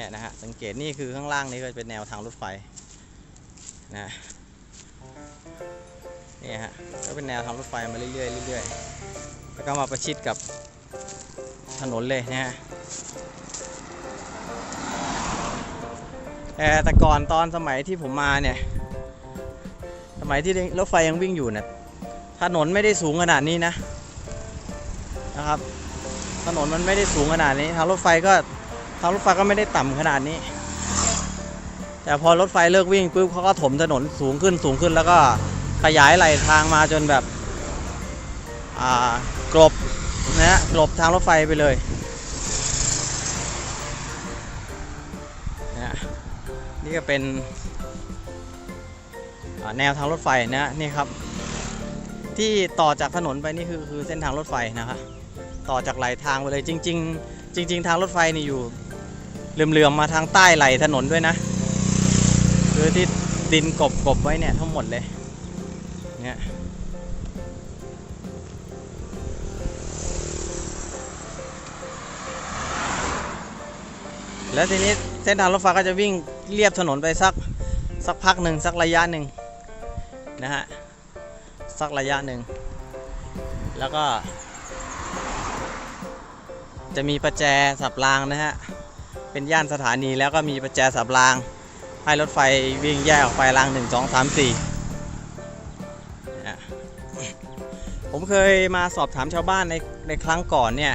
เนี่ยนะฮะสังเกตนี่คือข้างล่างนี่ก็เป็นแนวทางรถไฟนะนี่ฮะก็เป็นแนวทางรถไฟมาเรื่อยๆเรื่อยๆแล้วก็มาประชิดกับถนนเลยนะฮะแต่แต่ก่อนตอนสมัยที่ผมมาเนี่ย สมัยที่รถไฟยังวิ่งอยู่เนี่ยถนนไม่ได้สูงขนาดนี้นะนะครับ ถนนมันไม่ได้สูงขนาดนี้ทางรถไฟก็ ทางรถไฟก็ไม่ได้ต่ำขนาดนี้ แต่พอรถไฟเลิกวิ่งปุ๊บเขาก็ถมถนนสูงขึ้นสูงขึ้นแล้วก็ขยายไหลทางมาจนแบบอ่ากลบนะฮะกลบทางรถไฟไปเลยนะนี่ก็เป็นแนวทางรถไฟนะฮะนี่ครับ ที่ต่อจากถนนไปนี่คือคือเส้นทางรถไฟนะครับต่อจากไหลทางไปเลยจริง ๆ จริง ๆ ทางรถไฟนี่อยู่ เหลื่อมๆมาทางใต้ไหลถนนด้วยนะคือที่ดินกบกบไว้เนี่ยทั้งหมดเลยเนี่ยแล้วทีนี้เส้นทางรถไฟก็จะวิ่งเรียบถนนไปสักสักพักหนึ่งสักระยะหนึ่งนะฮะสักระยะหนึ่งแล้วก็ จะมีประแจสับรางนะฮะ เป็นย่านสถานีแล้วก็มีประแจสับราง ให้รถไฟวิ่งแยกออกไปราง 1 2 3 4นะผมเคยมาสอบถามชาวบ้านในในครั้งก่อนเนี่ย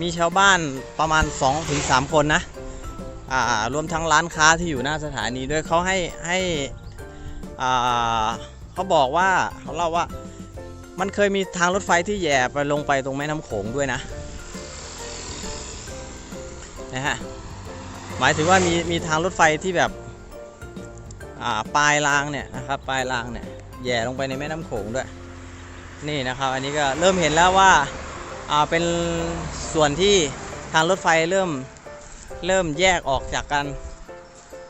มีชาวบ้านประมาณ 2-3 คนนะอ่ารวมทั้งร้านค้าที่อยู่หน้าสถานีด้วยเขาให้ให้อ่าเขาบอกว่าเขาเล่าว่ามันเคยมีทางรถไฟที่แย่ไปลงไปตรงแม่น้ำโขงด้วยนะนะฮะ หมายถึงว่ามีมีทางรถไฟที่แบบปลายรางเนี่ยนะครับปลายรางเนี่ยแย่ลงไปในแม่น้ำโขงด้วย นี่นะครับอันนี้ก็เริ่มเห็นแล้วว่าาเป็นส่วนที่ทางรถไฟเริ่มเริ่มแยกออกจากกัน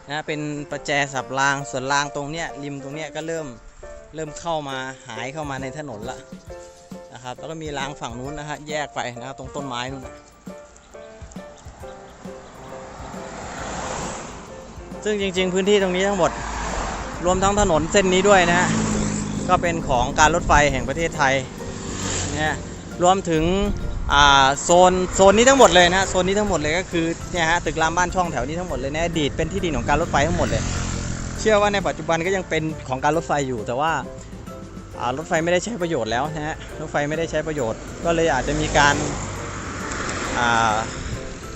นะเป็นประแจสับรางส่วนรางตรงเนี้ยริมตรงเนี้ยก็เริ่มเริ่มเข้ามาหายเข้ามาในถนนละนะครับแล้วก็มีรางฝั่งนู้นนะฮะแยกไปนะครับตรงต้นไม้นู้นนะ ซึ่งจริง ๆ พื้นที่ตรงนี้ทั้งหมด รวมทั้งถนนเส้นนี้ด้วยนะฮะก็เป็นของการรถไฟแห่งประเทศไทยเนี่ยรวมถึงโซนโซนนี้ทั้งหมดเลยนะโซนนี้ทั้งหมดเลยก็คือเนี่ยฮะตึกรามบ้านช่องแถวนี้ทั้งหมดเลยในอดีตเป็นที่ดินของการรถไฟทั้งหมดเลย เชื่อว่าในปัจจุบันก็ยังเป็นของการรถไฟอยู่ แต่ว่ารถไฟไม่ได้ใช้ประโยชน์แล้วนะฮะรถไฟไม่ได้ใช้ประโยชน์ ก็เลยอาจจะมีการ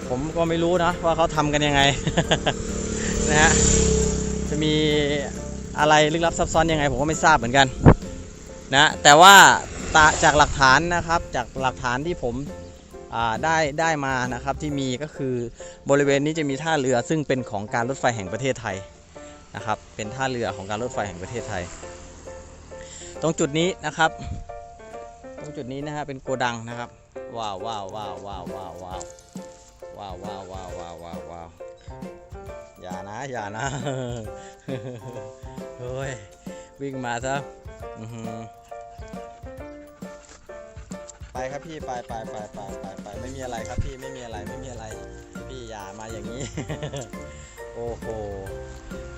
ผมก็ไม่รู้นะว่าเขาทำกันยังไง นะฮะจะมีอะไรลึกลับซับซ้อนยังไงผมก็ไม่ทราบเหมือนกันนะแต่ว่าตาจากหลักฐานนะครับจากหลักฐานที่ผมได้ได้มานะครับที่มีก็คือบริเวณนี้จะมีท่าเรือซึ่งเป็นของการรถไฟแห่งประเทศไทยนะครับเป็นท่าเรือของการรถไฟแห่งประเทศไทย ตรงจุดนี้นะครับ ตรงจุดนี้นะฮะเป็นโกดังนะครับว้าวว้าวว้าวว้าวว้าวว้าวว้าวว้าวว้าวว้าว อย่านะอย่านะเฮ้ยวิ่งมาซะอื้อหือไปครับพี่ไปไปไปไปไปไปไม่มีอะไรครับพี่ไม่มีอะไรไม่มีอะไร พี่อย่ามาอย่างนี้ โอ้โห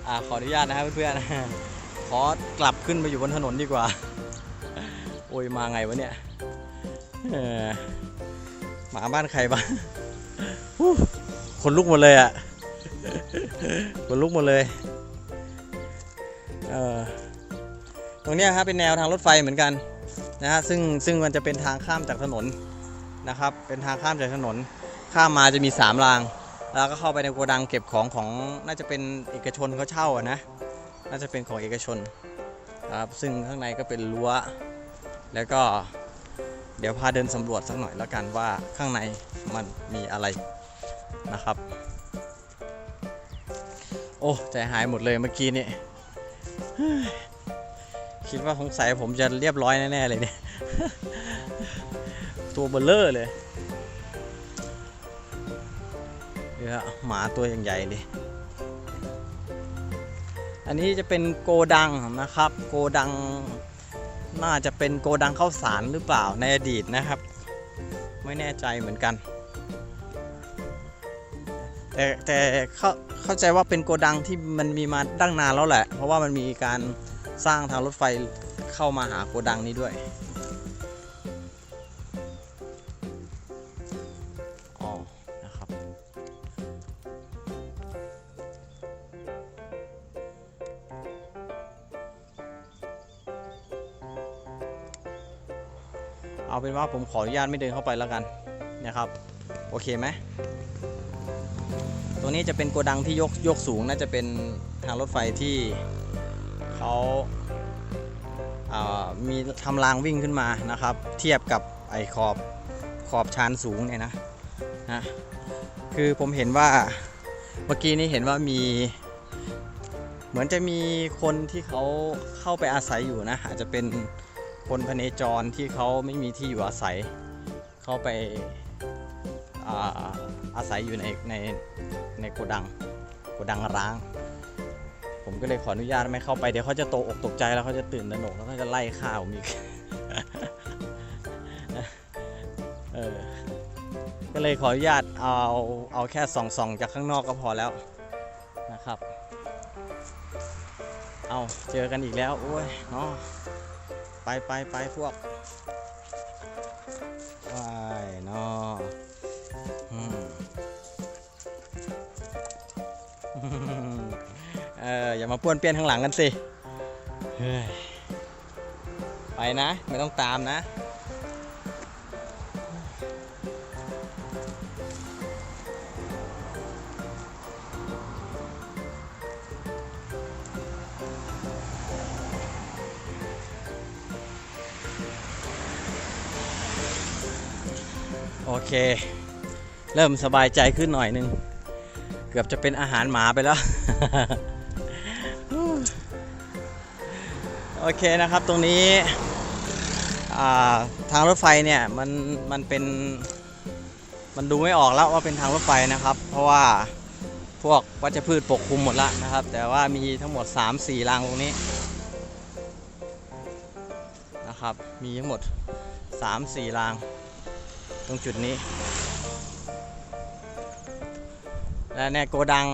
อ่าขออนุญาตนะครับเพื่อนๆขอกลับขึ้นไปอยู่บนถนนดีกว่า โอ้ยมาไงวะเนี่ยหมาบ้านใครบ้างฮู้คนลุกหมดเลยอะ ขนลุกหมดเลยเออตรงนี้ครับเป็นแนวทางรถไฟเหมือนกันนะฮะซึ่งซึ่งมันจะเป็นทางข้ามจากถนนนะครับ เป็นทางข้ามจากถนน ข้ามมาจะมีสามราง แล้วก็เข้าไปในโกดังเก็บของของน่าจะเป็นเอกชนเขาเช่าอะนะน่าจะเป็นของเอกชนครับซึ่งข้างในก็เป็นรั้ว แล้วก็เดี๋ยวพาเดินสำรวจสักหน่อยแล้วกันว่าข้างในมันมีอะไรนะครับ อ้ใจหายหมดเลยเมื่อกี้นี่คิดว่าสงสัยผมจะเรียบร้อยแน่ๆเลยเนี่ย ตัวเบลเลอร์เลยเดี๋ยวหมาตัวใหญ่ๆดิอันนี้จะเป็นโกดังนะครับ โกดังน่าจะเป็นโกดังข้าวสารหรือเปล่าในอดีตนะครับ ไม่แน่ใจเหมือนกัน แต่แต่เข้าเข้าใจว่าเป็นโกดังที่มันมีมาตั้งนานแล้วแหละ เพราะว่ามันมีการสร้างทางรถไฟเข้ามาหาโกดังนี้ด้วยอ๋อนะครับเอาเป็นว่าผมขออนุญาตไม่เดินเข้าไปแล้วกันนะครับ โอเคไหม ตรงนี้จะเป็นโกดังที่ยกยกสูงน่าจะเป็นทางรถไฟที่เขาามีทำรางวิ่งขึ้นมานะครับ เทียบกับไอขอบขอบชานสูงเนี่ยนะนะคือผมเห็นว่าเมื่อกี้นี้เห็นว่ามีเหมือนจะมีคนที่เขาเข้าไปอาศัยอยู่นะอาจจะเป็นคนพเนจรที่เขาไม่มีที่อยู่อาศัย เข้าไป อาศัยอยู่ในในในโกดังโกดังร้าง ผมก็เลยขออนุญาตไม่เข้าไปเดี๋ยวเขาจะตกอกตกใจแล้วเขาจะตื่นตระหนกแล้วก็จะไล่ฆ่าผมอีกเออก็เลยขออนุญาตเอาเอาแค่ส่องส่องจากข้างนอกก็พอแล้วนะครับ เอาเจอกันอีกแล้วโอ้ยเนาะไปไปไปพวก เอออย่ามาป้วนเปี้ยนข้างหลังกันสิไปนะ ไม่ต้องตามนะโอเค เริ่มสบายใจขึ้นหน่อยนึง กือบจะเป็นอาหารหมาไปแล้ว โอเคนะครับตรงนี้ทางรถไฟเนี่ยมันมันเป็นมันดูไม่ออกแล้วว่าเป็นทางรถไฟนะครับ เพราะว่าพวกวัชพืชปกคลุมหมดแล้วนะครับ แต่ว่ามีทั้งหมด 3-4รางตรงนี้นะครับ มีทั้งหมด 3-4ราง ตรงจุดนี้ และเนี่ยโกดัง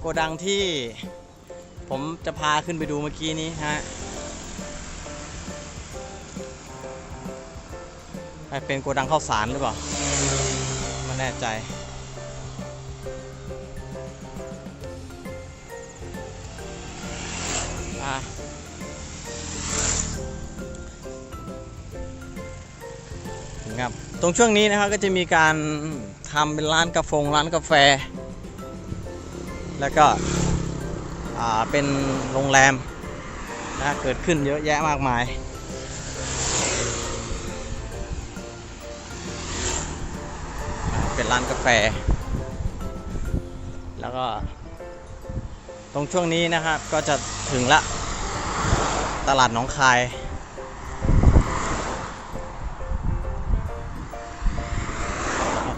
โกดังที่ผมจะพาขึ้นไปดูเมื่อกี้นี้ฮะเป็นโกดังข้าวสารหรือเปล่าไม่แน่ใจอะครับตรงช่วงนี้นะครับก็จะมีการ ทำเป็นร้านกาแฟร้านกาแฟ แล้วก็เป็นโรงแรมนะเกิดขึ้นเยอะแยะมากมาย เป็นร้านกาแฟ แล้วก็ ตรงช่วงนี้นะครับก็จะถึงละ ตลาดหนองคาย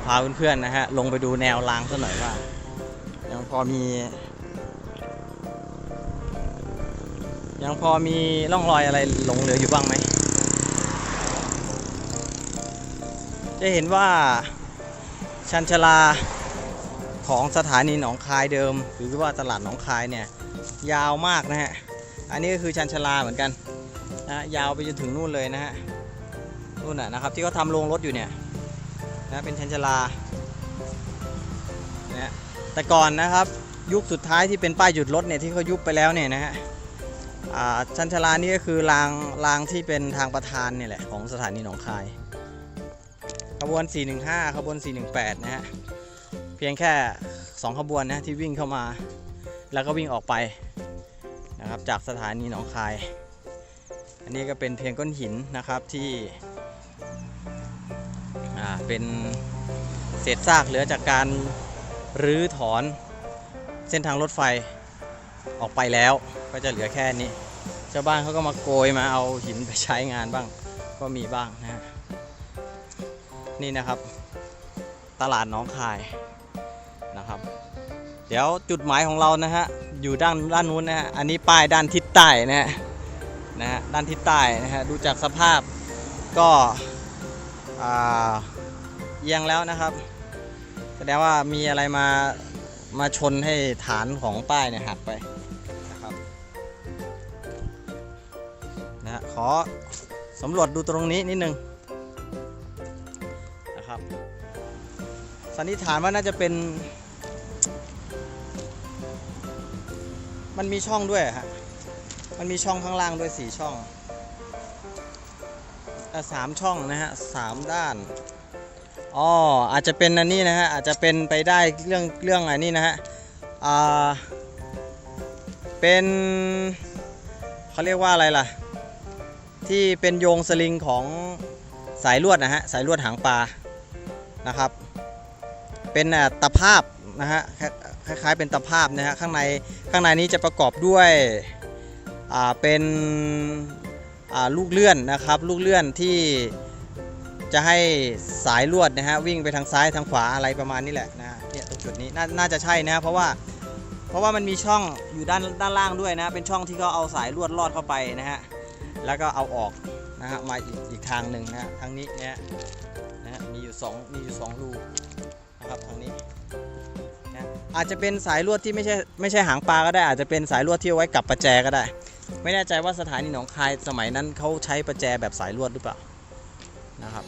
พาเพื่อนๆนะฮะลงไปดูแนวรางสักหน่อยว่า ยังพอมี ยังพอมีร่องรอยอะไรหลงเหลืออยู่บ้างไหม จะเห็นว่าชันชลาของสถานีหนองคายเดิม หรือว่าตลาดหนองคายเนี่ยยาวมากนะฮะ อันนี้ก็คือชันชลาเหมือนกันนะยาวไปจนถึงนู่นเลยนะฮะนู่นน่ะนะครับที่เขาทำโรงรถอยู่เนี่ย นะเป็นชันชลานะแต่ก่อนนะครับยุคสุดท้ายที่เป็นป้ายหยุดรถเนี่ยที่เขายุบไปแล้วเนี่ยนะฮะชันชลานี่ก็คือรางรางที่เป็นทางประธานเนี่ยแหละของสถานีหนองคายขบวน 415 ขบวน 418 นะฮะ เพียงแค่ 2 ขบวนนะที่วิ่งเข้ามา แล้วก็วิ่งออกไปนะครับจากสถานีหนองคาย อันนี้ก็เป็นเพียงก้อนหินนะครับที่ เป็นเศษซากเหลือจากการรื้อถอนเส้นทางรถไฟออกไปแล้วก็จะเหลือแค่นี้ชาวบ้านเขาก็มาโกยมาเอาหินไปใช้งานบ้าง ก็มีบ้างนะฮะนี่นะครับ ตลาดน้องคายนะครับ เดี๋ยวจุดหมายของเรานะฮะอยู่ด้านด้านนู้นนะฮะอันนี้ป้ายด้านทิศใต้นะฮะนะฮะด้านทิศใต้นะฮะดูจากสภาพก็อ่า เอียงแล้วนะครับ แสดงว่ามีอะไรมามาชนให้ฐานของป้ายเนี่ยหักไปนะครับนะขอสำรวจดูตรงนี้นิดนึงนะครับสันนิษฐานว่าน่าจะเป็น มันมีช่องด้วยฮะมันมีช่องข้างล่างด้วยสี่ช่องสามช่องนะฮะสามด้าน อ๋ออาจจะเป็นอันนี้นะฮะอาจจะเป็นไปได้เรื่องเรื่องอันนี้นะฮะอ่าเป็นเขาเรียกว่าอะไรล่ะ ที่เป็นโยงสลิงของสายลวดนะฮะสายลวดหางปลานะครับ เป็นตะภาพนะฮะคล้ายๆเป็นตะภาพนะฮะข้างในข้างในนี้จะประกอบด้วยอ่าเป็นอ่าลูกเลื่อนนะครับ ลูกเลื่อนที่ จะให้สายลวดนะฮะวิ่งไปทางซ้ายทางขวาอะไรประมาณนี้แหละนะเนี่ยตรงจุดนี้นาน่าจะใช่นะเพราะว่าเพราะว่ามันมีช่องอยู่ด้านด้านล่างด้วยนะ เป็นช่องที่เขาเอาสายลวดลอดเข้าไปนะฮะแล้วก็เอาออกนะฮะมาอีกอีกทางหนึ่งนะฮะทางนี้เนี่ยนะฮะมีอยู่สองมีอยู่สองรูนะครับทางนี้นะอาจจะเป็นสายลวดที่ไม่ใช่ไม่ใช่หางปลาก็ได้ อาจจะเป็นสายลวดที่เอาไว้กับประแจก็ได้ ไม่แน่ใจว่าสถานีหนองคายสมัยนั้นเขาใช้ประแจแบบสายลวดหรือเปล่านะครับ